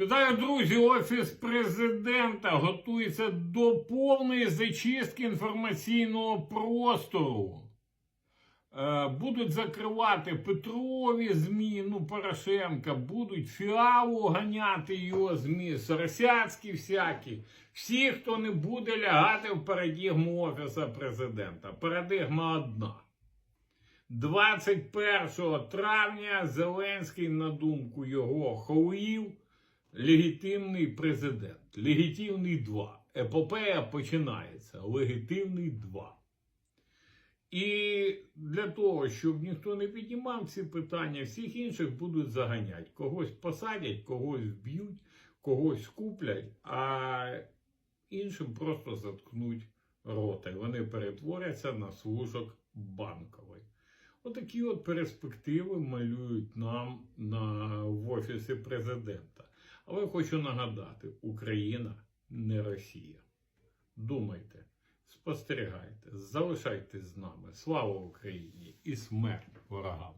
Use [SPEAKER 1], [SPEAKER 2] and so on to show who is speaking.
[SPEAKER 1] Вітаю, друзі! Офіс президента готується до повної зачистки інформаційного простору. Е, Будуть закривати Петрові ЗМІ, ну Порошенка, будуть фіалу ганяти його ЗМІ, Соросяцькі всякі. Всі, хто не буде лягати в парадигму Офіса президента. Парадигма одна. 21 травня Зеленський, на думку його ховів, легітимний президент. Легітимний 2. Епопея починається. Легітимний 2. І для того, щоб ніхто не піднімав ці питання, всіх інших будуть заганяти. Когось посадять, когось вб'ють, когось куплять, а іншим просто заткнуть рота. І вони перетворяться на служок банкової. Отакі от перспективи малюють нам на, в Офісі президента. Але хочу нагадати: Україна не Росія. Думайте, спостерігайте, залишайтесь з нами. Слава Україні і смерть ворогам!